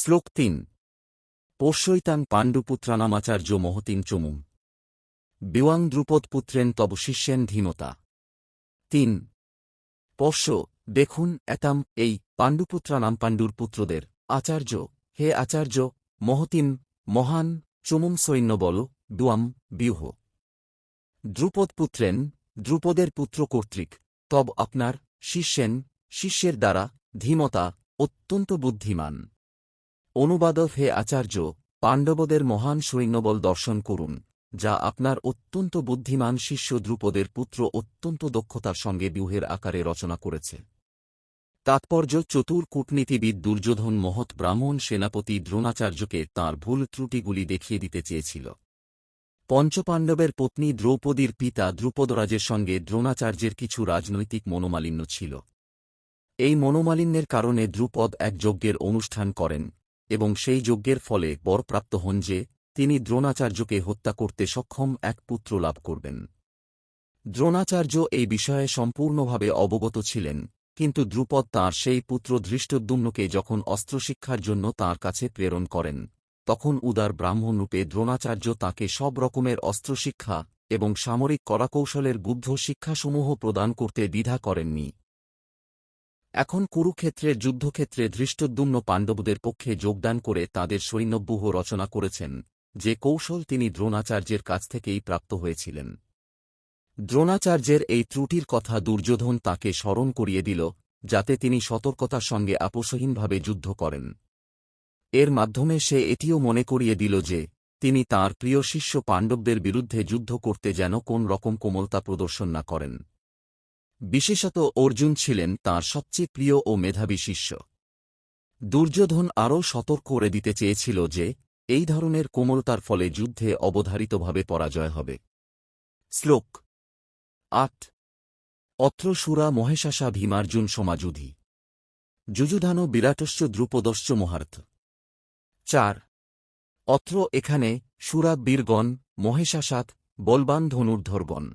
শ্লোক তিন। পোষ্যৈতাং পাণ্ডুপুত্রানামাচার্য মহতিং চমুম। বিওয়াং দ্রুপদপুত্রেন তব শিষ্যেন ধীমতা। তিন। পোষ্য দেখুন এতাম এই পাণ্ডুপুত্রানাম পাণ্ডুর পুত্রদের আচার্য, হে আচার্য মহতিম মহান, চুমুম সৈন্য বল, দুয়াম বিউহ দ্রুপদ পুত্রেন, দ্রুপদের পুত্র কর্তৃক, তব আপনার শিষ্যেন, শিষ্যের দ্বারা ধীমতা অত্যন্ত বুদ্ধিমান। অনুবাদ হে আচার্য, পাণ্ডবদের মহান সৈন্যবল দর্শন করুন, যা আপনার অত্যন্ত বুদ্ধিমান শিষ্য দ্রুপদের পুত্র অত্যন্ত দক্ষতার সঙ্গে ব্যূহের আকারে রচনা করেছে। তাৎপর্য চতুর কূটনীতিবিদ দুর্যোধন মহৎ ব্রাহ্মণ সেনাপতি দ্রোণাচার্যকে তাঁর ভুল ত্রুটিগুলি দেখিয়ে দিতে চেয়েছিল। পঞ্চপাণ্ডবের পত্নী দ্রৌপদীর পিতা দ্রুপদরাজের সঙ্গে দ্রোণাচার্যের কিছু রাজনৈতিক মনোমালিন্য ছিল। এই মনোমালিন্যের কারণে দ্রুপদ এক যজ্ঞের অনুষ্ঠান করেন এবং সেই যজ্ঞের ফলে বরপ্রাপ্ত হন যে, তিনি দ্রোণাচার্যকে হত্যা করতে সক্ষম এক পুত্র লাভ করবেন। দ্রোণাচার্য এই বিষয়ে সম্পূর্ণভাবে অবগত ছিলেন, কিন্তু দ্রুপদ তাঁর সেই পুত্র ধৃষ্টদ্যুম্নকে যখন অস্ত্রশিক্ষার জন্য তাঁর কাছে প্রেরণ করেন, তখন উদার ব্রাহ্মণরূপে দ্রোণাচার্য তাঁকে সব রকমের অস্ত্রশিক্ষা এবং সামরিক করাকৌশলের বুদ্ধ শিক্ষাসমূহ প্রদান করতে দ্বিধা করেননি। এখন কুরুক্ষেত্রের যুদ্ধক্ষেত্রে ধৃষ্টদ্যুম্ন পাণ্ডবদের পক্ষে যোগদান করে তাদের সৈন্যব্যূহ রচনা করেছেন, যে কৌশল তিনি দ্রোণাচার্যের কাছ থেকেই প্রাপ্ত হয়েছিলেন। দ্রোণাচার্যের এই ত্রুটির কথা দুর্যোধন তাকে স্মরণ করিয়ে দিল, যাতে তিনি সতর্কতার সঙ্গে আপোষহীনভাবে যুদ্ধ করেন। এর মাধ্যমে সে এটিও মনে করিয়ে দিল যে, তিনি তার প্রিয় শিষ্য পাণ্ডবদের বিরুদ্ধে যুদ্ধ করতে যেন কোন রকম কোমলতা প্রদর্শন না করেন। বিশেষত অর্জুন ছিলেন তাঁর সবচেয়ে প্রিয় ও মেধাবী শিষ্য। দুর্যোধন আরও সতর্ক করে দিতে চেয়েছিল যে, এই ধরনের কোমলতার ফলে যুদ্ধে অবধারিতভাবে পরাজয় হবে। শ্লোক আট। অত্র সুরা মহেশাসা ভীমার্জুন সমাযুধি। যুযুধান বিরাটস্য দ্রুপদশ্চ মহার্থ। চার। অত্র এখানে সুরা বীরগণ, মহেশাসাত, বলবান ধনুর্ধরগণ।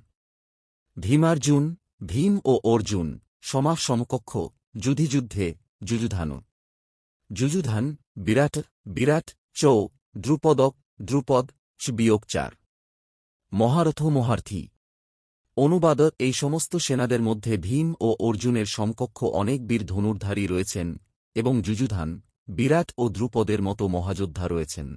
ভীমার্জুন ভীম ও অর্জুন সমাস সমকক্ষ যুধিযুদ্ধে যুযুধান। যুযুধান, বিরাট বিরাট, চৌ, দ্রুপদক, দ্রুপদ বিয়োগ চার মহারথ মহার্থী। অনুবাদ, এই সমস্ত সেনাদের মধ্যে ভীম ও অর্জুনের সমকক্ষ অনেক বীর ধনুর্ধারী রয়েছেন এবং যুযুধান, বিরাট ও দ্রুপদের মতো মহাযোদ্ধা রয়েছেন।